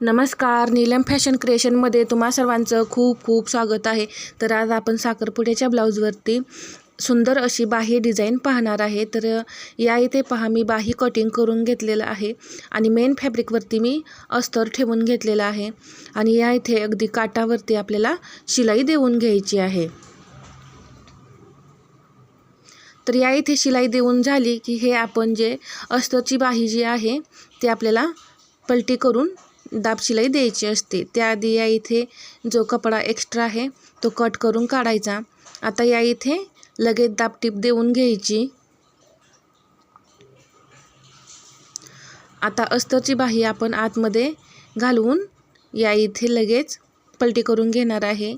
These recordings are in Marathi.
नमस्कार नीलम फॅशन क्रिएशनमध्ये तुम्हा सर्वांचं खूप खूप स्वागत आहे. तर आज आपण साखरपुड्याच्या ब्लाऊजवरती सुंदर अशी बाही डिझाईन पाहणार आहे. तर या इथे पहा मी बाही कटिंग करून घेतलेलं आहे आणि मेन फॅब्रिकवरती मी अस्तर ठेवून घेतलेलं आहे आणि या इथे अगदी काटावरती आपल्याला शिलाई देऊन घ्यायची आहे. तर या इथे शिलाई देऊन झाली की हे आपण जे अस्तरची बाही जी आहे ते आपल्याला पलटी करून दाब शिलाई द्यायची असते. त्याआधी या इथे जो कपडा एक्स्ट्रा आहे तो कट करून काढायचा. आता या इथे लगेच दाबटीप देऊन घ्यायची. आता अस्तरची बाही आपण आतमध्ये घालवून या इथे लगेच पलटी करून घेणार आहे.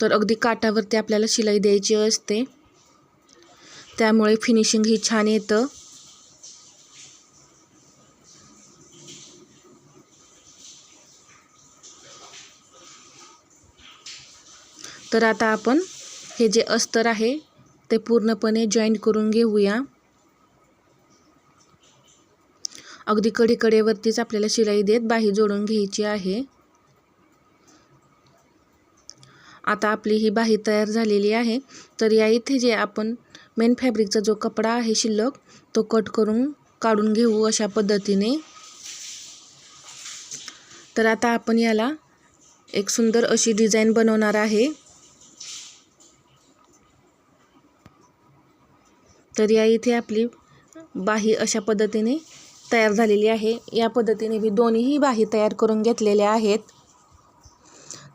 तर अगदी काठावरती आपल्याला शिलाई द्यायची असते. त्यामुळे फिनिशिंग ही छान येतं. तर आता आपण हे जे अस्तर आहे ते पूर्णपणे जॉईंट करून घेऊया. अगदी कडेकडेवरतीच आपल्याला शिलाई देत बाही जोडून घ्यायची आहे. आता आपली ही बाही तयार झालेली आहे. तर या इथे जे आपण मेन फॅब्रिकचा जो कपडा आहे शिल्लक तो कट करून काढून घेऊ अशा पद्धतीने. तर आता आपण याला एक सुंदर अशी डिझाईन बनवणार आहे. तर या इथे आपली बाही अशा पद्धतीने तयार झालेली आहे. या पद्धतीने मी दोन्हीही बाही तयार करून घेतलेल्या आहेत.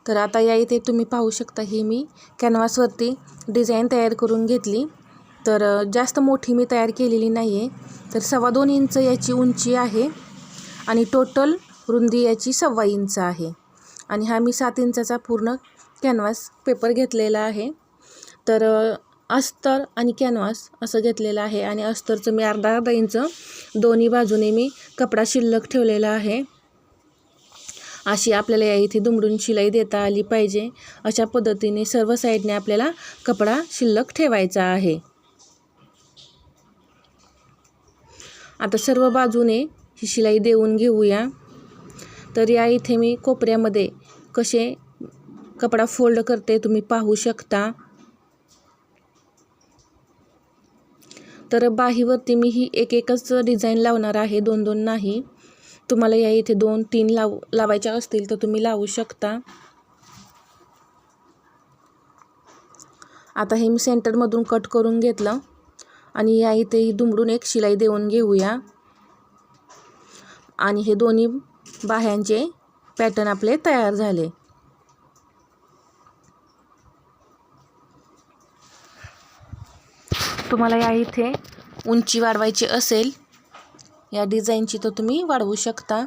तर आता या इथे तुम्ही पाहू शकता ही मी कॅनव्हासवरती डिझाईन तयार करून घेतली. तर जास्त मोठी मी तयार केलेली नाही आहे तर सव्वा दोन इंच याची उंची आहे आणि टोटल रुंदी याची सव्वा इंच आहे. आणि हा मी सात इंचाचा पूर्ण कॅनव्हास पेपर घेतलेला आहे. तर अस्तर आणि कॅनव्हास असं घेतलेलं आहे आणि अस्तरचं मी अर्धा अर्धा इंच दोन्ही बाजूने मी कपडा शिल्लक ठेवलेला आहे. अशी आपल्याला या इथे दुमडून शिलाई देता आली पाहिजे. अशा पद्धतीने सर्व साईडने आपल्याला कपडा शिल्लक ठेवायचा आहे. आता सर्व बाजूने ही शिलाई देऊन घेऊया. तर या इथे मी कोपऱ्यामध्ये कसे कपडा फोल्ड करते तुम्ही पाहू शकता. तर बाहीवरती मी ही एक एकच डिझाईन लावणार आहे दोन दोन नाही. तुम्हाला या इथे दोन तीन लाव लावायच्या असतील तर तुम्ही लावू शकता. आता हे मी सेंटरमधून कट करून घेतलं आणि या इथे दुमडून एक शिलाई देऊन घेऊया. आणि हे दोन्ही बाह्यांचे पॅटर्न आपले तयार झाले. तुम्हाला या इथे उंची वाढवायची असेल या डिझाईनची तर तुम्ही वाढवू शकता.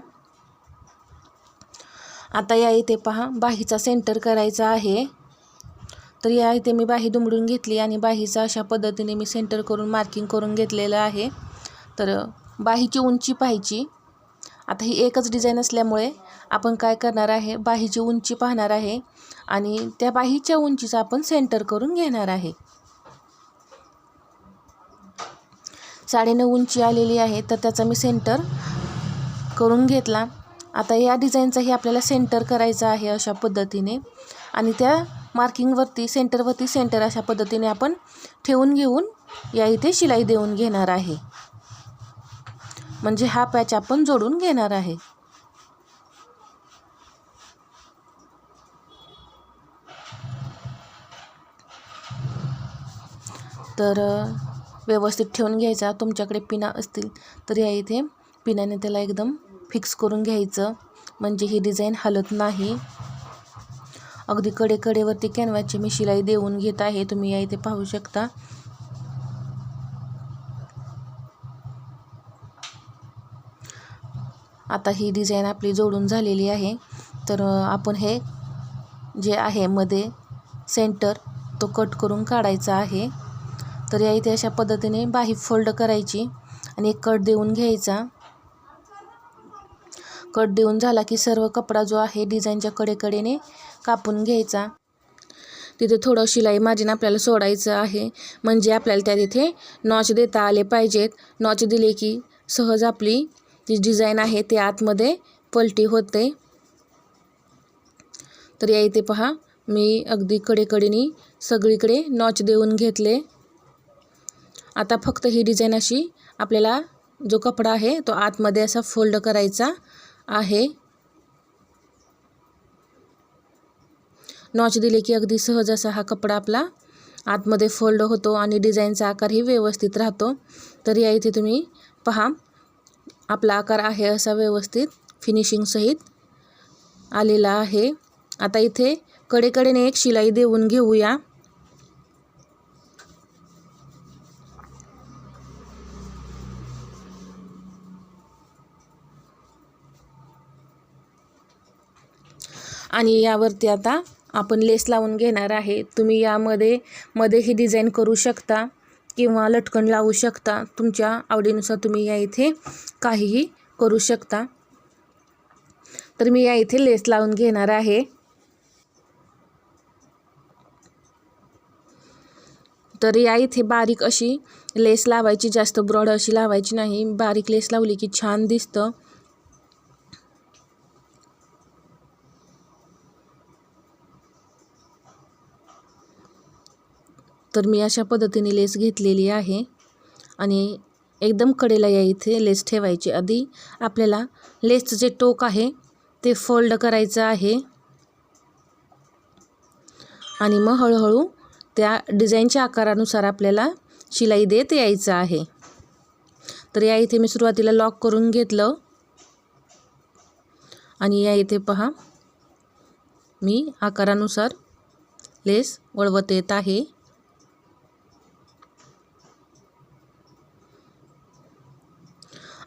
आता या इथे पहा बाहीचा सेंटर करायचा आहे. तर या इथे मी बाही दुमडून घेतली आणि बाहीचा अशा पद्धतीने मी सेंटर करून मार्किंग करून घेतलेलं आहे. तर बाहीची उंची पाहायची. आता ही एकच डिझाईन असल्यामुळे आपण काय करणार आहे बाहीची उंची पाहणार आहे आणि त्या बाहीच्या उंचीचं आपण सेंटर करून घेणार आहे. साडेनऊ उंची आलेली आहे तर त्याचा मी सेंटर करून घेतला. आता या डिझाईनचाही आपल्याला सेंटर करायचा आहे अशा पद्धतीने. आणि त्या मार्किंगवरती सेंटरवरती सेंटर अशा पद्धतीने आपण ठेवून घेऊन या इथे शिलाई देऊन घेणार आहे. म्हणजे हा पॅच आपण जोडून घेणार आहे. तर व्यवस्थित ठेवून घ्यायचा. तुमच्याकडे पिना असतील तर या इथे पिनाने त्याला एकदम फिक्स करून घ्यायचं. म्हणजे ही डिझाईन हलत नाही. अगदी कडे कडेवरती कॅनव्हाची मी शिलाई देऊन घेत आहे. तुम्ही या इथे पाहू शकता. आता ही डिझाईन आपली जोडून झालेली आहे. तर आपण हे जे आहे मध्ये सेंटर तो कट करून काढायचा आहे. तर या इथे अशा पद्धतीने बाही फोल्ड करायची आणि एक कट देऊन घ्यायचा. कट देऊन झाला की सर्व कपडा जो आहे डिझाईनच्या कडेकडेने कापून घ्यायचा. तिथे थोडं शिलाई मार्जिन आपल्याला सोडायचं आहे. म्हणजे आपल्याला त्या तिथे नॉच देता आले पाहिजेत. नॉच दिले की सहज आपली जी डिझाईन आहे ते आतमध्ये पलटी होते. तर या इथे पहा मी अगदी कडेकडेनी सगळीकडे नॉच देऊन घेतले. आता फक्त ही डिझाईन अशी आपल्याला जो कपडा आहे तो आतमध्ये असा फोल्ड करायचा आहे. नॉच दिले की अगदी सहज असा हा कपडा आपला आतमध्ये फोल्ड होतो आणि डिझाईनचा आकारही व्यवस्थित राहतो. तर या इथे तुम्ही पहा आपला आकार आहे असा व्यवस्थित. फिनिशिंगसहित आलेला आहे. आता इथे कडेकडेने एक शिलाई देऊन घेऊया. आणि यावरती आता आपण लेस लावून घेणार आहे. तुम्ही यामध्ये मध्ये ही डिझाईन करू शकता किंवा लटकन लावू शकता. तुमच्या आवडीनुसार तुम्ही या इथे काहीही करू शकता. तर मी या इथे लेस लावून घेणार आहे. तर या इथे बारीक अशी लेस लावायची जास्त ब्रॉड अशी लावायची नाही. बारीक लेस लावली की छान दिसतं. तर मी अशा पद्धतीने लेस घेतलेली आहे. आणि एकदम कडेला या इथे लेस ठेवायची. आधी आपल्याला लेसचं जे टोक आहे ते फोल्ड करायचं आहे. आणि मग हळूहळू त्या डिझाईनच्या आकारानुसार आपल्याला शिलाई देत यायचं आहे. तर या इथे मी सुरुवातीला लॉक करून घेतलं. आणि या इथे पहा मी आकारानुसार लेस वळवत येत आहे.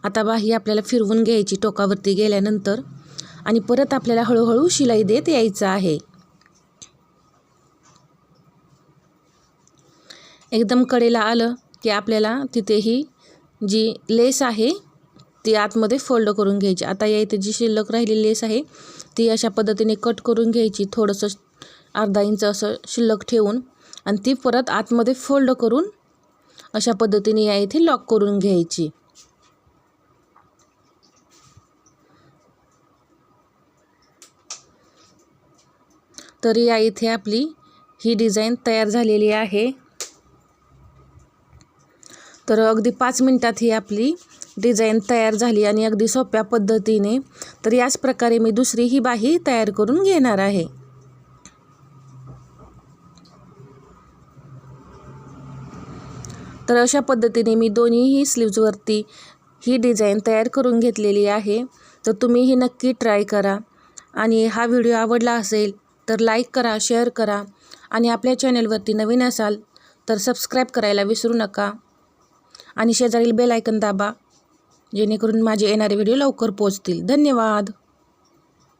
आता बाही आपल्याला फिरवून घ्यायची टोकावरती गेल्यानंतर आणि परत आपल्याला हळूहळू शिलाई देत यायचं आहे. एकदम कडेला आलं की आपल्याला तिथेही जी लेस आहे ती आतमध्ये फोल्ड करून घ्यायची. आता या इथे जी शिल्लक राहिली लेस आहे ती अशा पद्धतीने कट करून घ्यायची. थोडंसं अर्धा इंच असं शिल्लक ठेवून आणि ती परत आतमध्ये फोल्ड करून अशा पद्धतीने या इथे लॉक करून घ्यायची. तर या इथे आपली ही डिझाईन तयार झालेली आहे. तर अगदी पाच मिनटात ही आपली डिझाईन तयार झाली आणि अगदी सोप्या पद्धतीने तर याच प्रकारे मी दुसरी ही बाही तयार करून घेणार आहे. तर अशा पद्धतीने मी दोन्हीही स्लीव्जवरती ही डिझाईन तयार करून घेतलेली आहे. तर तुम्ही ही नक्की ट्राय करा. आणि हा व्हिडिओ आवडला असेल तर लाईक करा शेअर करा आणि आपल्या चॅनलवरती नवीन असाल तर सबस्क्राईब करायला विसरू नका आणि शेजारील बेल आयकन दाबा जेणेकरून माझे येणारे व्हिडिओ लवकर पोचतील धन्यवाद!